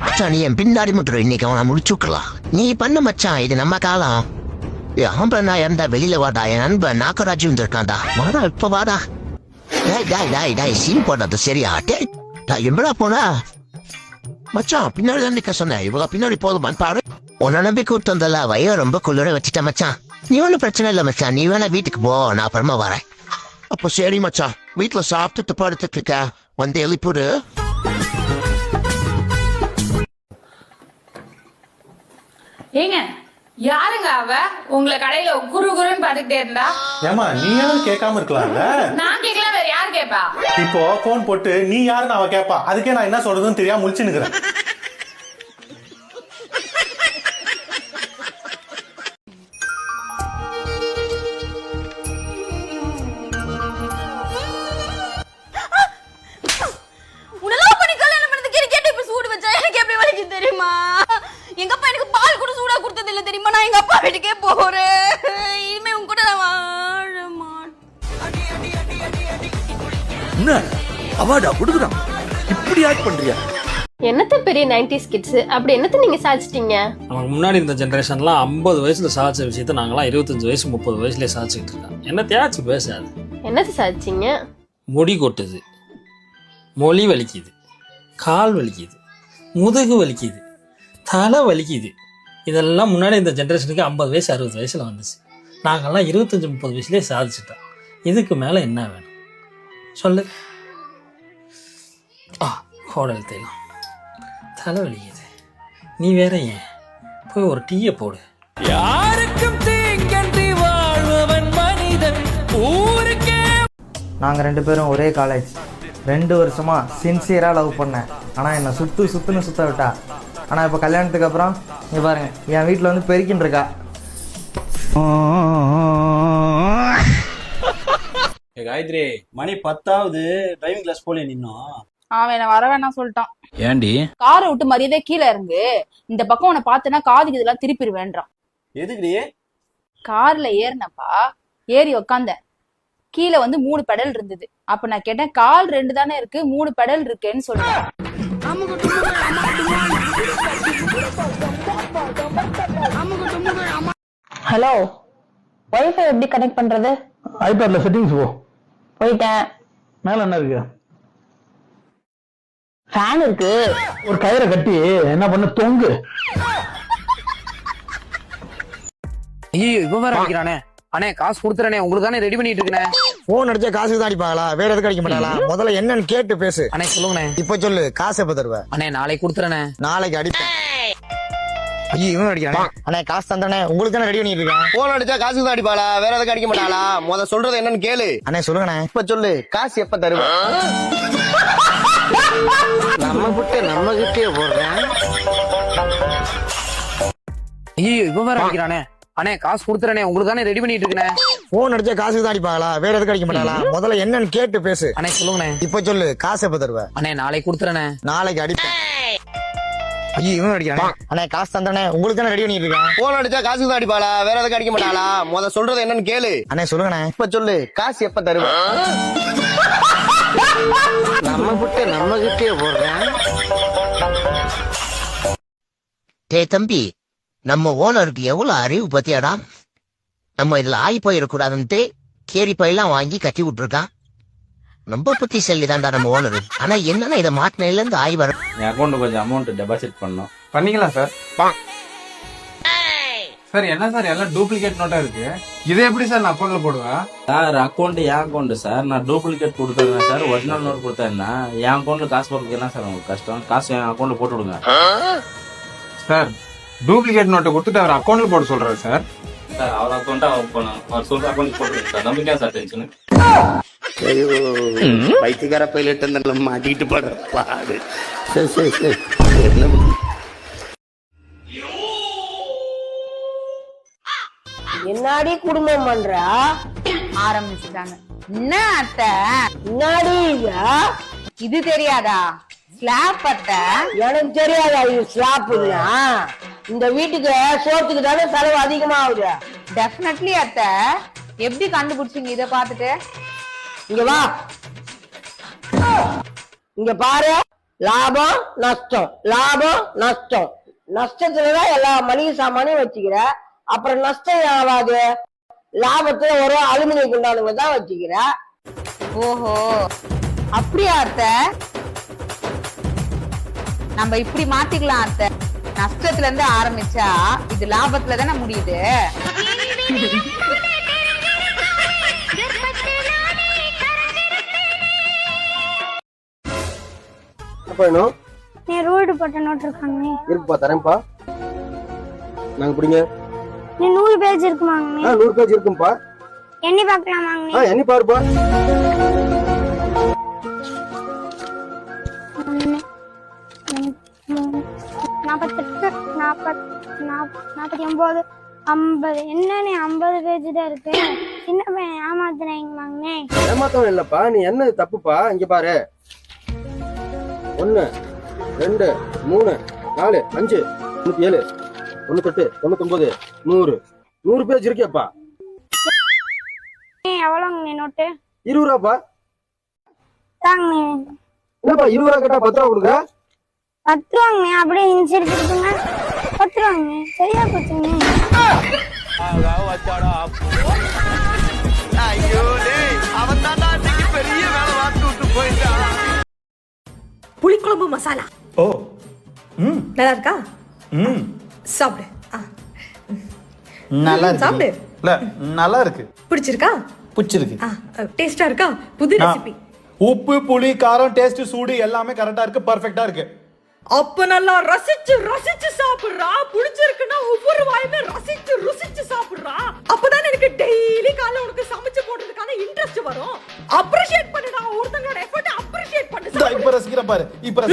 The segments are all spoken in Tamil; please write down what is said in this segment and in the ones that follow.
மச்சான் நீ என் பின்னாடி முட்டுற இன்னைக்கு அவனை முடிச்சுக்கலாம். நீ பண்ண மச்சான் இது நம்ம காலம். என் ஆம்பளை நான் இருந்தா வெளியில வாடா. என் நண்பன் நாகராஜ் வந்திருக்கான்டா. வாடா இப்ப வாடா. டாய் டாய் டாய் டாய் சீன் போடாது சரியா? டே டாய் எங்கடா போனா? மச்சான் பின்னாடி தான் நிக்க சொன்னேன். இவ்வளவு பின்னாடி போதுமான்னு பாரு. உன்னை நம்பி கூப்பிட்டு வந்தல வய ரொம்ப குளிர வச்சுட்ட மச்சான். நீ ஒன்றும் பிரச்சனை இல்லை மச்சான். நீ வேணா வீட்டுக்கு போ நான் அப்புறமா வரேன். அப்போ சரி மச்சான். வீட்டுல சாப்பிட்டுட்டு படுத்துட்டு இருக்க. வந்து எழுப்பிடு. ஏங்க யாருங்க அவ? உங்களை கடையில குரு குருன்னு பாத்துக்கிட்டே இருந்தா? ஏமா நீயாவது கேட்காம இருக்கலாம்ல? நான் கேட்கலாம் வேற யார் கேப்பா? இப்போ போன் போட்டு நீ யாருன்னு அவ கேப்பா? அதுக்கே நான் என்ன சொல்றதுன்னு தெரியாம முழிச்சு நிக்கிறேன் என்ன? அவார்டா கொடுக்குறான். இப்படி ஆக்ட் பண்றியா? என்னத்த பெரிய நைன்டிஸ் கிட்ஸ் அப்படி என்னத்த நீங்க சாதிச்சிட்டீங்க? நமக்கு முன்னாடி இருந்த ஜென்ரேஷன்லாம் ஐம்பது வயசுல சாதிச்ச விஷயத்த நாங்களாம் இருபத்தஞ்சு வயசு முப்பது வயசுலயே சாதிச்சுக்கிட்டு இருக்கோம் என்ன தேய்ச்சி பேசாது. என்னத்த சாதிச்சீங்க? முடி கொட்டுது. மொழி வலிக்குது. கால் வலிக்குது. முதுகு வலிக்குது. தலை வலிக்குது. இதெல்லாம் முன்னாடி இந்த ஜென்ரேஷனுக்கு ஐம்பது வயசு அறுபது வயசில் வந்துச்சு. நாங்கள்லாம் இருபத்தஞ்சி முப்பது வயசுலேயே சாதிச்சிட்டோம். இதுக்கு மேலே என்ன வேணும்? சொல்லு. ஆ கோடல் தைலம் தலை வலிக்குது நீ வேற ஏன்? போய் ஒரு டீயை போடு. யாருக்கும் தீங்கன்றி வாழ்பவன் மனிதன். ஊருக்கே நாங்கள் ரெண்டு பேரும் ஒரே காலேஜ் ரெண்டு வருஷமா சின்சியராக லவ் பண்ணேன். ஆனால் என்னை சுத்து சுத்துன்னு சுத்த விட்டா. ஆனால் இப்போ கல்யாணத்துக்கு அப்புறம் இங்கே பாருங்க என் வீட்டில் வந்து பெருக்கின்னு இருக்கா. காயத்ரி. மணி பத்தாவது டிரைவிங் கிளாஸ் போல நின்னோம் அவன் என்ன வர வேணாம் சொல்லிட்டான். ஏண்டி? காரை விட்டு மரியாதை கீழே இறங்கு. இந்த பக்கம் உன்னை பார்த்தனா காதுக்கு இதெல்லாம் திருப்பிடுவேன்றான். எதுக்குடி? கார்ல ஏறினப்பா ஏறி உக்காந்தேன் கீழே வந்து மூணு பெடல் இருந்தது. அப்ப நான் கேட்டேன் கால் ரெண்டு தானே இருக்கு மூணு பெடல் இருக்கேன்னு சொல்லிட்டேன் ஹலோ வைஃபை எப்படி கனெக்ட் பண்றது? ஐபேட்ல செட்டிங்ஸ் போ. போயிட்டேன். மேலே என்ன இருக்கு? ஃபேன் இருக்கு. ஒரு கயிறை கட்டி என்ன பண்ண? தொங்கு. ஐயோ இப்ப வேற அடிக்கிறானே. அண்ணே காசு கொடுத்துறனே. உங்களுக்கு தானே ரெடி பண்ணிட்டு இருக்கனே. போன் அடிச்சா காசுக்கு தான் அடிப்பாங்களா? வேற எதுக்கு அடிக்க மாட்டாங்களா முதல்ல என்னன்னு கேட்டு பேசு. அண்ணே சொல்லுங்கண்ணே. இப்ப சொல்லு காசு எப்ப தருவ? அண்ணே நாளைக்கு கொடுத்துறனே. நாளைக்கு அடிப்பேன். இவன் அடிக்கிறானே. அண்ணே காசு தந்தானே உங்களுக்கு தானே ரெடி பண்ணிட்டு இருக்கேன் போன் அடிச்சா காசுக்கு தான் அடிப்பாளா? வேற எதுக்கு அடிக்க மாட்டாளா? முத சொல்றது என்னன்னு கேளு. அண்ணே சொல்லுங்கண்ணே. இப்ப சொல்லு. காசு எப்ப தருவ? நம்ம கிட்ட நம்ம கிட்டே போடுறேன். ஐயோ இப்ப வேற அடிக்கிறானே. அண்ணே காசு கொடுத்துறனே. உங்களுக்கு தானே ரெடி பண்ணிட்டு இருக்கனே. போன் அடிச்சா காசுக்கு தான் அடிப்பாங்களா வேற எதுக்கு அடிக்க மாட்டாங்களா முதல்ல என்னன்னு கேட்டு பேசு. அண்ணே சொல்லுங்கண்ணே. இப்ப சொல்லு காசு எப்ப தருவ? அண்ணே நாளைக்கு கொடுத்துறனே. நாளைக்கு அடிப்பேன். ஐயோ இவன் அடிக்கிறானே. அண்ணே காசு தந்தானே உங்களுக்கு தானே ரெடி பண்ணிட்டு இருக்கேன் போன் அடிச்சா காசுக்கு தான் அடிப்பாளா? வேற எதுக்கு அடிக்க மாட்டாளா? முத சொல்றது என்னன்னு கேளு. அண்ணே சொல்லுங்கண்ணே. இப்ப சொல்லு காசு எப்ப தருவ நம்ம கிட்ட நம்ம கிட்டே போடுறேன். டேய் தம்பி நம்ம ஓனருக்கு எவ்வளவு அறிவு பத்தியாடா? நம்ம இதுல ஆகி போயிடக்கூடாதுன்ட்டு கேரி பையெல்லாம் வாங்கி கட்டி விட்டுருக்கான். ரொம்ப புத்தி செல்லிதான்டா நம்ம ஓனர். ஆனா என்னன்னா இதை மாட்டினில இருந்து ஆய் வர என் அக்கௌண்ட் கொஞ்சம் அமௌண்ட் டெபாசிட் பண்ணோம். பண்ணிக்கலாம் சார் சார் என்ன சார் எல்லாம் டூப்ளிகேட் நோட்டா இருக்கு. இதை எப்படி சார் நான் அக்கௌண்ட்ல போடுவேன்? சார் அக்கௌண்ட் என் அக்கௌண்ட் சார் நான் டூப்ளிகேட் கொடுத்துருக்கேன் சார் ஒரிஜினல் நோட் கொடுத்தேன்னா என் அக்கௌண்ட்ல காசு போடுறதுக்கு என்ன சார் உங்களுக்கு கஷ்டம்? காசு என் அக்கௌண்ட்ல போட்டு விடுங்க. சார் டூப்ளிகேட் நோட்டை கொடுத்துட்டு அவர் அக்கௌண்ட்ல போட சொல்றாரு சார் சார் அவர் அக்கௌண்ட்டா அவர் சொல்ற அக்கௌண்ட் போட்டு சார் நம்பிக்கை சார் டென்ஷன் ஐயோ பைத்தியக்கார பைலட் அந்த மாட்டிக்கிட்டு படுற பாடு. சரி சரி சரி. என்ன? பண்ண- என்னாடி குடும்பம் பண்றா? ஆரம்பிச்சுட்டாங்க. என்ன அத்தை? என்னாடி இது? தெரியாதா? ஸ்லாப் அத்தை? எனக்கு தெரியாதா இது ஸ்லாப்புன்னா இந்த வீட்டுக்கு சோத்துக்கு தானே செலவு அதிகமாகுது. டெஃபினெட்லி அத்தை. எப்படி கண்டுபிடிச்சீங்க இத பாத்துட்டு இங்க வா. இங்க பாரு. லாபம் நஷ்டம். லாபம் நஷ்டம். நஷ்டத்துலதான் எல்லா மளிகை சாமானையும் வச்சுக்கிற. அப்புறம் நஷ்டம் ஆகாது. லாபத்துல ஒரு அலுமினிய குண்டானுங்க தான் வச்சுக்கிற. ஓஹோ. அப்படியா அத்த? நம்ம இப்படி மாத்திக்கலாம் அத்த. நஷ்டத்துல இருந்து ஆரம்பிச்சா இது லாபத்துல தானே முடியுது. அப்ப வேணும் நீ ரோடு போட்ட நோட் இருக்காங்க இருக்குப்பா தரேன்ப்பா. நாங்க பிடிங்க. நீ நூறு பேஜ் இருக்குமாங்க ஆ நூறு பேஜ் இருக்கும்பா. எண்ணி பார்க்கலாமாங்க ஆ எண்ணி பாருப்பா. நாற்பத்தெட்டு நாற்பத் நாற்பத்தி ஐம்பது. என்னண்ணே ஐம்பது பேஜ் தான் இருக்கு? சின்ன பையன் ஏமாத்துறீங்களாங்கண்ணே ஏமாத்தவன் இல்லப்பா. நீ என்ன தப்புப்பா? இங்க பாரு. ஒன்னு ரெண்டு மூணு நாலு அஞ்சு தொண்ணூத்தி ஏழு தொண்ணூத்தெட்டு தொண்ணூத்தொன்பது நூறு. நூறு பேஜ் இருக்கேப்பா எவ்வளோங்கண்ணே நோட்டு? இருபது ரூபாப்பா தாங்கண்ணே. என்னப்பா இருபது ரூபா கேட்டா பத்து ரூபா கொடுக்குற? பத்து அப்படியே இன்சூரன்ஸ் இருக்குங்க பத்து ரூபாங்கண்ணே சரியா போச்சுங்கண்ணே. புளிக்குழம்பு மசாலா. ஓ ம். நல்லா இருக்கா ம். சாப்பிடு. ஆ. நல்லா ம், சாப்பிடு. இல்ல நல்லா இருக்கு பிடிச்சிருக்கா? பிடிச்சிருக்கு. ஆ டேஸ்டா இருக்கா? புது ரெசிபி உப்பு புளி காரம் டேஸ்ட் சூடு எல்லாமே கரெக்டா இருக்கு பர்ஃபெக்ட்டா இருக்கு. அப்ப நல்லா ரசிச்சு ரசிச்சு சாப்பிடுறா. பிடிச்சிருக்குன்னா ஒவ்வொரு வாயுமே ரசிச்சு ருசிச்சு சாப்பிடுறா. அப்பதான் எனக்கு டெய்லி காலைல உனக்கு சமைச்சு போடுறதுக்கான இன்ட்ரெஸ்ட் வரும். அப்ரிஷியேட் பண்ணுடா ஒருத்தங்களோட எஃபர்ட் அப்ரிஷியேட் பண்ணு இப்ப ரசிக்கிறேன் பாரு இப்ப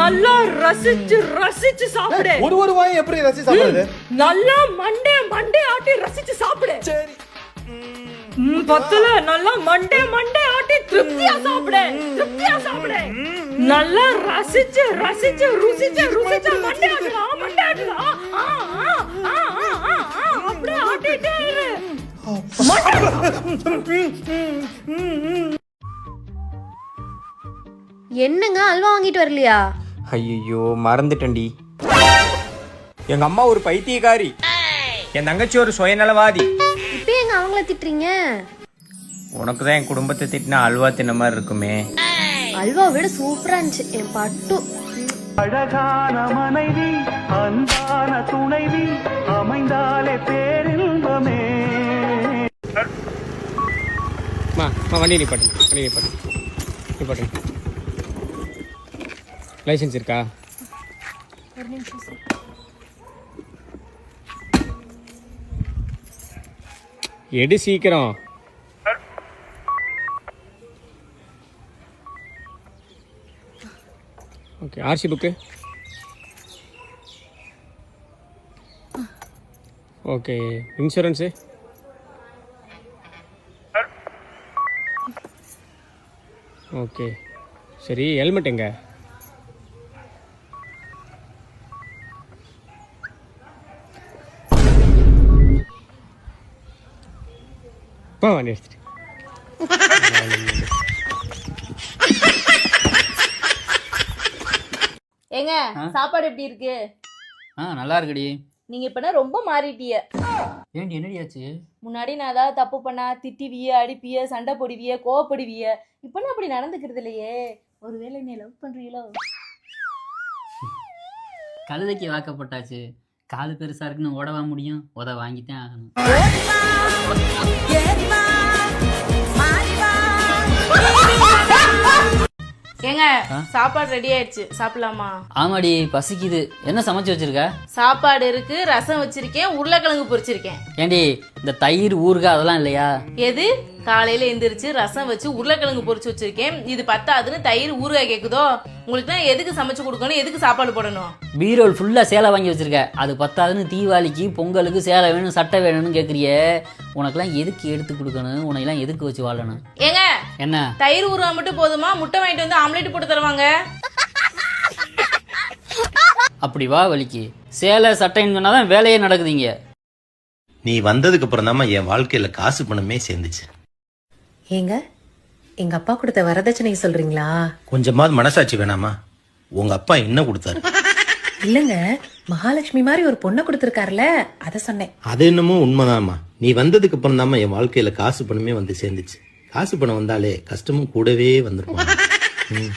நல்லா ரசிச்சு ரசிச்சு சாப்பிடு. ஒரு ஒரு வாயும் எப்படி ரசி சாப்பிடுறது? நல்லா மண்டே மண்டே ஆட்டி ரசிச்சு சாப்பிடு. சரி. பத்தல. நல்லா மண்டே மண்டே ஆட்டி திருப்தியா சாப்பிடு. திருப்தியா சாப்பிடு. நல்லா ரசிச்சு ரசிச்சு ருசிச்சு ருசிச்சு மண்டே ஆட்டுடா மண்டே ஆட்டுடா. ஆ, ஆ, ஆ, ஆ, ஆ, ஆ, அப்படியே ஆட்டிட்டே. இரு என்னங்க அல்வா வாங்கிட்டு வரலையா? ஐயோ மறந்துட்டேன்டி. எங்க அம்மா ஒரு பைத்தியக்காரி. என் தங்கச்சி ஒரு சுயநலவாதி. அவங்கள திட்டுறீங்க? உனக்கு தான் என் குடும்பத்தை திட்டினா அல்வா தின்ன மாதிரி இருக்குமே. அல்வா விட சூப்பரா இருந்துச்சு. என் பட்டு. அழகான மனைவி அன்பான துணைவி அமைந்தாலே பேரின்பமே. வண்டி நிப்பாட்டு வண்டி நிப்பாட்டு நிப்பாட்டு லைசன்ஸ் இருக்கா? எடு சீக்கிரம். Okay RC book. Okay insurance. Okay சரி ஹெல்மெட் எங்கே? போ வண்டி எடுத்துட்டு ஏங்க சாப்பாடு எப்படி இருக்கு? ஆ நல்லா இருக்குடி. நீங்க இப்ப ரொம்ப மாறிட்டிய ஏண்டி என்னடியாச்சு முன்னாடி நான் ஏதாவது தப்பு பண்ணா திட்டிவிய அடிப்பிய சண்டை போடுவிய கோவப்படுவிய இப்ப நான் அப்படி நடந்துக்கிறது இல்லையே. ஒருவேளை நீ லவ் பண்றீங்களோ? கழுதைக்கு வாக்கப்பட்டாச்சு. காது பெருசா இருக்குன்னு ஓடவா முடியும்? உத வாங்கித்தான் ஆகணும். ஏங்க சாப்பாடு ரெடி ஆயிடுச்சு. சாப்பிடலாமா? ஆமாடி பசிக்குது. என்ன சமைச்சு வச்சிருக்க? சாப்பாடு இருக்கு ரசம் வச்சிருக்கேன் உருளைக்கிழங்கு பொரிச்சிருக்கேன். ஏண்டி இந்த தயிர் ஊறுகாய் அதெல்லாம் இல்லையா? எது? காலையில எந்திரிச்சு ரசம் வச்சு உருளைக்கிழங்கு பொரிச்சு வச்சிருக்கேன். இது பத்தாதுன்னு தயிர் ஊறுகாய் கேக்குதோ? உங்களுக்கு தான் எதுக்கு சமைச்சு கொடுக்கணும்? எதுக்கு சாப்பாடு போடணும்? பீரோல் ஃபுல்லா சேலை வாங்கி வச்சிருக்க. அது பத்தாதுன்னு தீபாவளிக்கு பொங்கலுக்கு சேலை வேணும் சட்டை வேணும்னு கேக்குறியே. உனக்கெல்லாம் எதுக்கு எடுத்து கொடுக்கணும்? உனக்கெல்லாம் எதுக்கு வச்சு வாழணும்? ஏங்க என்ன? தயிர் ஊறுகாய் மட்டும் போதுமா? முட்டை வாங்கிட்டு வந்து ஆம்லேட் போட்டு தருவாங்க. அப்படி வா வலிக்கு. சேலை சட்டைன்னு சொன்னாதான் வேலையே நடக்குதுங்க. நீ வந்ததுக்கு அப்புறம் தான் என் வாழ்க்கையில காசு பணமே சேர்ந்துச்சு. ஏங்க எங்க அப்பா கொடுத்த வரதட்சணை சொல்றீங்களா? கொஞ்சமாவது மனசாட்சி வேணாமா? உங்க அப்பா என்ன கொடுத்தாரு? இல்லங்க மகாலட்சுமி மாதிரி ஒரு பொண்ணை கொடுத்துருக்காருல அத சொன்னேன். அது என்னமோ உண்மைதாம்மா. நீ வந்ததுக்கு அப்புறம் தாம்மா என் வாழ்க்கையில காசு பணமே வந்து சேர்ந்துச்சு. காசு பணம் வந்தாலே கஷ்டமும் கூடவே வந்துருமா ம்.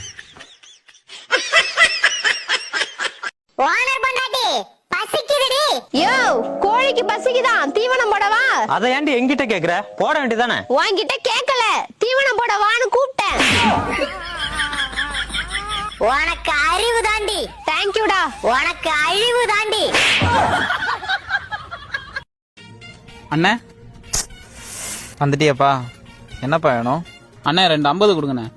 யோ கோழிக்கு பசிக்குதான். தீவனம் போடவா? அதை ஏன்டி எங்கிட்ட கேக்குற? போட வேண்டியதானே உன்கிட்ட கேக்கல. தீவனம் போடவான்னு கூப்பிட்டேன். உனக்கு அறிவு தாண்டி. தேங்க்யூடா உனக்கு அழிவு தாண்டி. அண்ணே. வந்துட்டியாப்பா. என்னப்பா வேணும்? அண்ணே ரெண்டு ஐம்பது கொடுங்கண்ணே.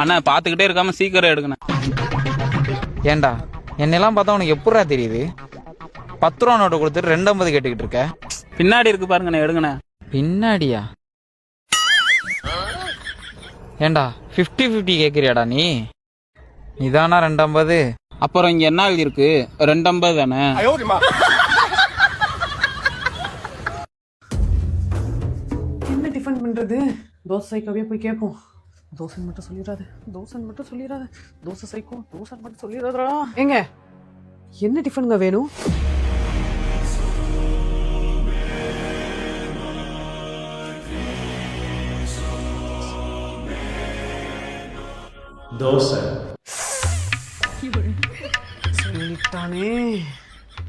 அண்ணா பார்த்துக்கிட்டே இருக்காம சீக்கிரம் எடுங்கண்ணே ஏன்டா என்னெல்லாம் பார்த்தா உனக்கு எப்படா தெரியுது? பத்து ரூபா நோட்டு கொடுத்துட்டு ரெண்டு ஐம்பது கேட்டுக்கிட்டு இருக்க? பின்னாடி இருக்கு பாருங்கண்ணே எடுங்கண்ணே. பின்னாடியா? ஏண்டா ஃபிஃப்டி ஃபிஃப்டி கேட்குறியாடா நீ? இதானா ரெண்டு ஐம்பது? அப்புறம் இங்க என்ன எழுதி இருக்கு ரெண்டு ஐம்பது தானே? என்ன டிஃபன் பண்றது? தோசை சைக்கோவே போய் கேட்போம். தோசை மட்டும் சொல்லிடாத தோசை மட்டும் சொல்லிடாத தோசை சைக்கோ தோசை மட்டும் சொல்லிடாதடா ஏங்க என்ன டிஃபனுங்க வேணும்? தோசை. சொல்லிட்டானே.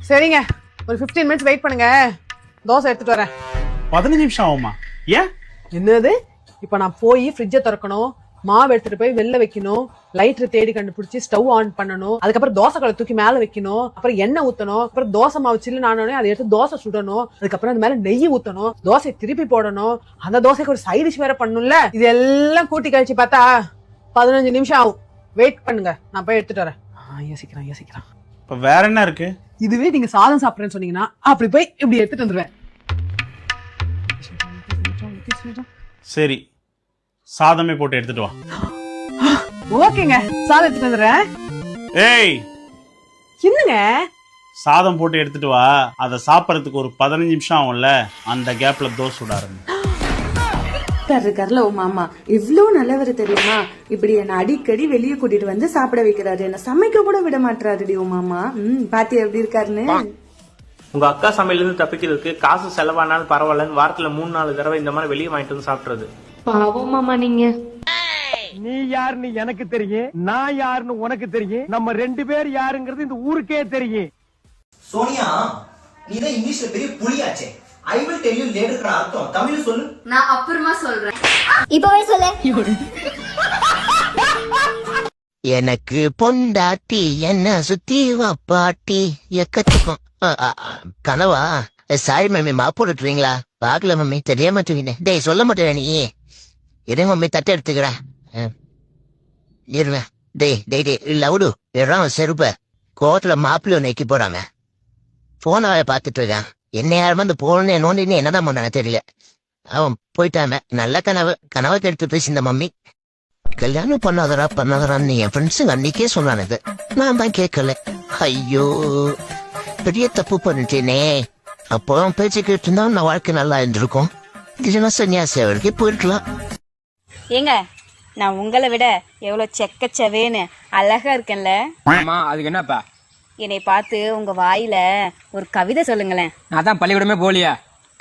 சரிங்க ஒரு 15 மினிட்ஸ் வெயிட் பண்ணுங்க. தோசை எடுத்துட்டு வரேன். பதினஞ்சு நிமிஷம் ஆகுமா ஏன்? என்னது? இப்போ நான் போய் ஃப்ரிட்ஜை திறக்கணும் மாவு எடுத்துட்டு போய் வெளில வைக்கணும் லைட்டர் தேடி கண்டுபிடிச்சி ஸ்டவ் ஆன் பண்ணணும் அதுக்கப்புறம் தோசை கலை தூக்கி மேல வைக்கணும் அப்புறம் எண்ணெய் ஊத்தணும் அப்புறம் தோசை மாவு சில்லு நானோடனே அதை எடுத்து தோசை சுடணும் அதுக்கப்புறம் அது மேல நெய் ஊத்தணும் தோசை திருப்பி போடணும் அந்த தோசைக்கு ஒரு சைட் டிஷ் வேற பண்ணணும்ல இது எல்லாம் கூட்டி கழிச்சு பார்த்தா பதினஞ்சு நிமிஷம் ஆகும். வெயிட் பண்ணுங்க நான் போய் எடுத்துட்டு வரேன். யோசிக்கிறேன் யோசிக்கிறேன். இப்போ வேற என்ன இருக்கு? இதுவே நீங்க சாதம் சாப்பிடுறேன்னு சொன்னீங்கன்னா அப்படி போய் இப்படி எடுத்துட்டு வந்துருவேன். சரி சாதமே போட்டு எடுத்துட்டு வா. ஓகேங்க சாதம் எடுத்துட்டு வந்துடுறேன். ஏய்! என்னங்க? சாதம் போட்டு எடுத்துட்டு வா அதை சாப்பிட்றதுக்கு ஒரு பதினஞ்சு நிமிஷம் ஆகும்ல அந்த கேப்ல தோசை சுட ஆரம்பி இருக்கார்ல உன் மாமா இவ்ளோ நல்லவர் தெரியுமா? இப்படி என்ன அடிக்கடி வெளியே கூட்டிட்டு வந்து சாப்பிட வைக்கிறாரு. என்ன சமைக்க கூட விட மாட்டாருடி உன் மாமா. ம் பாத்தி எப்படி இருக்காருன்னு? உங்க அக்கா சமையல இருந்து தப்பிக்கிறதுக்கு காசு செலவானாலும் பரவாயில்லன்னு வாரத்துல மூணு நாலு தடவை இந்த மாதிரி வெளியே வாங்கிட்டு வந்து சாப்பிடுறது. பாவம் மாமா நீங்க. நீ யாருன்னு எனக்கு தெரியும் நான் யாருன்னு உனக்கு தெரியும் நம்ம ரெண்டு பேர் யாருங்கிறது இந்த ஊருக்கே தெரியும். சோனியா நீ தான் இங்கிலீஷ்ல பெரிய புலியாச்சே. I will tell you later அர்த்தம். தமிழ் சொல்லு. நான் அப்புறமா சொல்றேன். இப்பவே சொல்லு. எனக்கு பொண்டாட்டி என்ன சுத்தி வா பாட்டி கனவா சாரி மம்மி மாப்பு விட்டுருவீங்களா பாக்கல மம்மி தெரியாம தூங்கினேன் டேய் சொல்ல மாட்டேன் நீ. இரு மம்மி தட்டை எடுத்துக்கிறேன் இருவேன் டேய் டேய் டேய் லவுடு இடம் செருப்ப. கோவத்துல மாப்பிள்ளை நெக்கி போறாங்க. போன பார்த்துட்டு இருக்கான். என்ன யாரும் அந்த போன நோண்டின்னு என்னதான் பண்ணாங்க தெரியல. அவன் போயிட்டாங்க நல்ல கனவு. கனவை கெடுத்து பேசி இந்த மம்மி கல்யாணம் பண்ணாதரா பண்ணாதரான்னு என் ஃப்ரெண்ட்ஸுங்க அன்னைக்கே சொன்னானுங்க நான் தான் கேட்கல. ஐயோ. பெரிய தப்பு பண்ணிட்டேனே. அப்போ அவன் பேச்சு கேட்டுருந்தா நான் வாழ்க்கை நல்லா இருந்திருக்கும். இல்லைன்னா சன்னியாசி அவருக்கு போயிருக்கலாம். ஏங்க நான் உங்களை விட எவ்வளவு செக்கச்சவேன்னு அழகா இருக்கேன்ல. ஆமா அதுக்கு என்னப்பா? என்னை பார்த்து உங்க வாயில ஒரு கவிதை சொல்லுங்களேன். நான் தான் பள்ளிக்கூடமே போலியா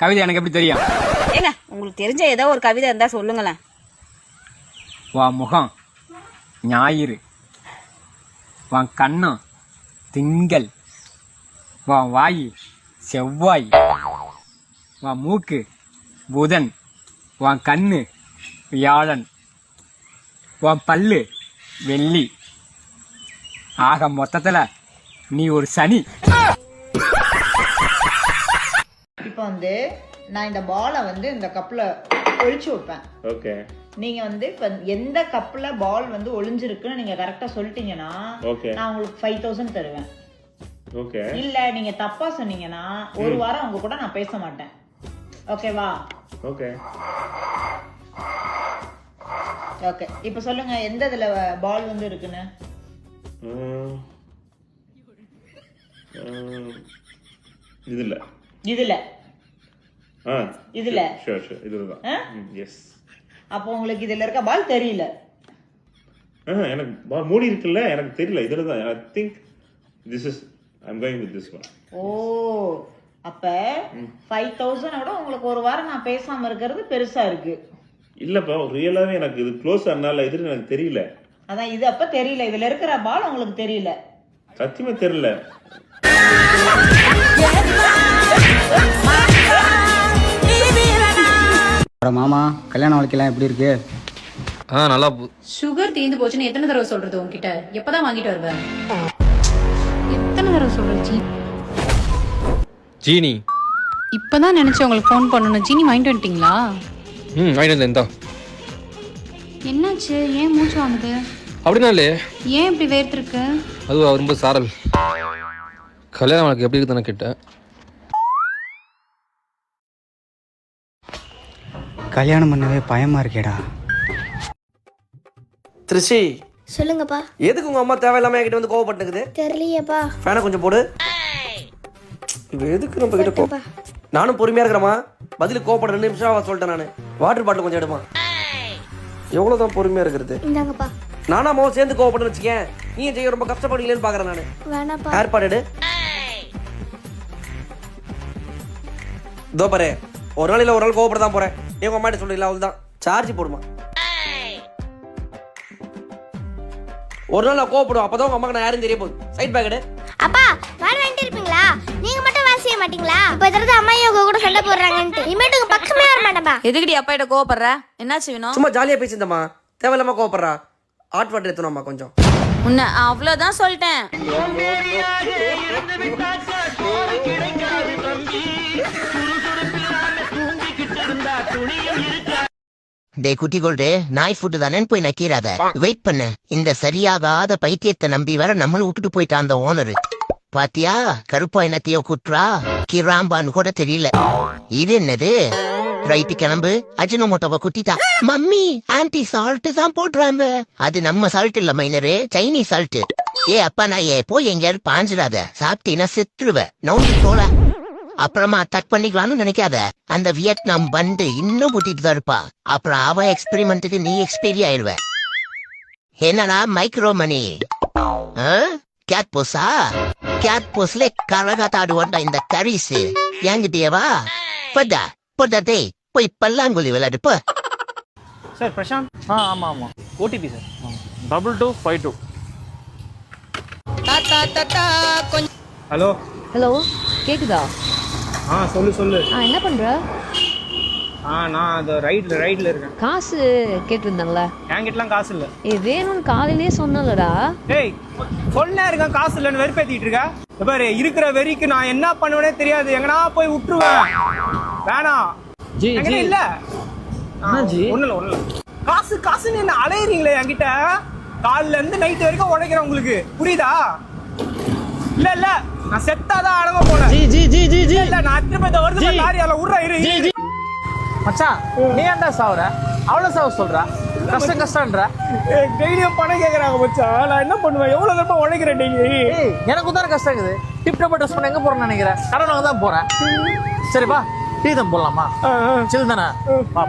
கவிதை எனக்கு எப்படி தெரியும்? ஏங்க உங்களுக்கு தெரிஞ்ச ஏதோ ஒரு கவிதை இருந்தா சொல்லுங்களேன். உன் முகம் ஞாயிறு. உன் கண்ணம் திங்கள். உன் வாய் செவ்வாய். உன் மூக்கு புதன். உன் கண்ணு வியாழன். உன் பல்லு வெள்ளி. ஆக மொத்தத்துல நீ ஒரு சனி. இப்போ வந்து நான் இந்த பாலை வந்து இந்த கப்ல ஒழிச்சு வைப்பேன். ஓகே நீங்க வந்து இப்ப எந்த கப்ல பால் வந்து ஒளிஞ்சிருக்குன்னு நீங்க கரெக்டா சொல்லிட்டீங்கன்னா நான் உங்களுக்கு ஃபைவ் தௌசண்ட் தருவேன். இல்ல நீங்க தப்பா சொன்னீங்கன்னா ஒரு வாரம் உங்க கூட நான் பேச மாட்டேன். ஓகேவா ஓகே ஓகே இப்போ சொல்லுங்க எந்த இதுல பால் வந்து இருக்குன்னு? இதுல. இதுல. இதுல. ஷூர் ஷூர் இதுதான்? எஸ் அப்போ உங்களுக்கு இதுல இருக்க பால் தெரியல. எனக்கு மூடி இருக்குல்ல எனக்கு தெரியல. இதுல தான் I think this is I'm going with this one ஓ அப்ப ஃபைவ் தௌசண்ட் விட உங்களுக்கு ஒரு வாரம் நான் பேசாம இருக்கிறது பெருசா இருக்கு. இல்லப்பா ரியலாவே எனக்கு இது க்ளோஸ் ஆனால இது எனக்கு தெரியல. அதான் இது அப்ப தெரியல. இதுல இருக்கிற பால் உங்களுக்கு தெரியல. சத்தியமா தெரியல. மாமா கல்யாண வாழ்க்கையெல்லாம் எப்படி இருக்கு? ஆ நல்லா சுகர் தீந்து போச்சுன்னு எத்தனை தடவை சொல்றது உன்கிட்ட? எப்பதான் வாங்கிட்டு வருவேன் எத்தனை தடவை ஜி ஜீனி. இப்பதான் நினைச்சேன் உங்களுக்கு ஃபோன் பண்ணணும். ஜீனி வாங்கிட்டு வந்துட்டீங்களா? ம் வாங்கிட்டு வந்தேன் இந்தா. என்னாச்சு? ஏன் மூச்சு வாங்குது? அப்படின்னா இல்லையே ஏன் இப்படி வேர்த்திருக்கு? அதுவா ரொம்ப சாரல். கல்யாணம் வாழ்க்கை எப்படி இருக்குதுன்னு கேட்டேன். கல்யாணம் பண்ணவே பயமா இருக்கேடா. திருச்சி சொல்லுங்கப்பா. எதுக்கு உங்க அம்மா தேவையில்லாம என்கிட்ட வந்து கோவப்பட்டுக்குது? தெரியலையேப்பா. ஃபேனை கொஞ்சம் போடு. இவ எதுக்கு நம்ம கிட்ட கோ நானும் பொறுமையா இருக்கிறேம்மா. பதிலுக்கு கோவப்பட ரெண்டு நிமிஷம் சொல்லிட்டேன் நான். வாட்டர் பாட்டில் கொஞ்சம் எடுமா. எவ்வளவுதான் பொறுமையா இருக்கிறது? இந்தாங்கப்பா. நானாமோ சேர்ந்து கோவப்பட்டு வச்சுக்கேன். நீ செய்ய ரொம்ப கஷ்டப்படுவீங்களேன்னு பாக்குறேன் நான். வேணாப்பா. ஏற்பாடு எடு. இதோ பாரு. ஒரு நாள் இல்ல ஒரு நாள் கோவப்பட தான் போறேன் எங்க அம்மாட்ட சொல்றீங்களா அவள் தான் சார்ஜ் போடுமா. ஒரு நாள் நான் கோவப்படுவேன் அப்பதான் உங்க அம்மாக்கு நான் யாரும் தெரிய போகுது. சைட் பேக் எடு. அப்பா வேலை வாங்கிட்டு இருப்பீங்களா? நீங்க மட்டும் வேலை செய்ய மாட்டீங்களா? இப்ப எதிர்த்து அம்மா உங்க கூட சண்டை போடுறாங்கன்ட்டு. இனிமேட்டு உங்க பக்கமே வர மாட்டேன்பா எதுக்குடி அப்பா கிட்ட கோவப்படுற? என்னாச்சு வேணும் சும்மா ஜாலியா பேசியிருந்தம்மா. தேவையில்லாம கோவப்படுறா. ஹாட் வாட்டர் எடுத்துனோம்மா கொஞ்சம். உன்னை அவ்வளவுதான் சொல்லிட்டேன். டே குட்டி கோல்டு நாய் ஃபுட்டு தானே போய் நக்கீராத. வெயிட் பண்ணு. இந்த சரியாகாத பைத்தியத்தை நம்பி வர நம்மளும் விட்டுட்டு போயிட்டான் அந்த ஓனரு பாத்தியா? கருப்பா என்னத்தையோ குட்ரா கிராம்பான்னு கூட தெரியல. இது என்னது? ரைட்டு கிளம்பு. அஜினோமோட்டோவை குத்திட்டா மம்மி ஆன்டி சால்ட் தான் போடுறாங்க. அது நம்ம சால்ட் இல்ல மைனரு சைனீஸ் சால்ட் ஏ அப்பா நான் ஏ போய் எங்கேயாவது பாஞ்சிடாத. சாப்பிட்டீங்கன்னா செத்துருவ. நோண்டி போல. அப்புறமா அட்டாக் பண்ணிக்கலாம்னு நினைக்காத. அந்த வியட்நாம் பண்டு இன்னும் கூட்டிட்டு தான் இருப்பா. அப்புறம் அவ எக்ஸ்பெரிமெண்ட்டுக்கு நீ எக்ஸ்பீரி ஆயிடுவ. என்னடா மைக்ரோ மணி கேட் போஸா கேட் போஸ்ல கரகாத்தாடுவான்டா இந்த கரிஸ் என்கிட்டயவா பட்டா பட்டா டேய். போய் பல்லாங்குழி விளையாடு போ. சார் பிரசாந்த்? ஆ ஆமாம் ஆமாம் OTP sir. Double two five two hello? Hello கேக்குதா? ஆ சொல்லு சொல்லு. ஆ என்ன பண்ற? ஆ நான் அது ரைட்ல ரைட்ல இருக்கேன். காசு கேட்டிருந்தாங்களா என்கிட்டலாம் காசு இல்லை. ஏ வேணும்னு காலையிலேயே சொன்னலடா. டேய் சொன்னே இருக்கேன் காசு இல்லைன்னு வெறுப்பேத்திட்டு இருக்க? பாரு இருக்கிற வெறிக்கு நான் என்ன பண்ணுவேனே தெரியாது. எங்கனா போய் விட்டுருவேன் வேணாம் ஜி, ஜி. இல்ல. ஜி? ஒண்ணு இல்ல ஒண்ணு காசு காசுன்னு என்ன அலையறீங்களே என்கிட்ட? காலைல இருந்து நைட் வரைக்கும் உடைக்கிறேன் உங்களுக்கு. புரியுதா? இல்ல இல்ல. நான் செத்தாதான் அடங்க போனேன் ஜி, ஜி, ஜி, ஜி, ஜி. இல்ல நான் திரும்ப இந்த வருது ஜி. லாரியால உடுற இரு ஜி, இரு. ஜி. மச்சான் நீ ஏன்டா சாவுற? அவ்வளவு சாவ சொல்ற? கஷ்டம் கஷ்டம்ன்ற. டெய்லியும் பணம் கேக்குறாங்க மச்சான் நான் என்ன பண்ணுவேன்? எவ்வளவு நேரமா உழைக்கிறேன் டெய்லி? ஏய் எனக்கும் தானே கஷ்டம் இருக்குது. டிப் டாப் ட்ரெஸ் பண்ண எங்க போறேன்னு நினைக்கிறேன் கடன் தான் போறேன். சரிப்பா டீ தான் போடலாமா? சில் தானே? வா.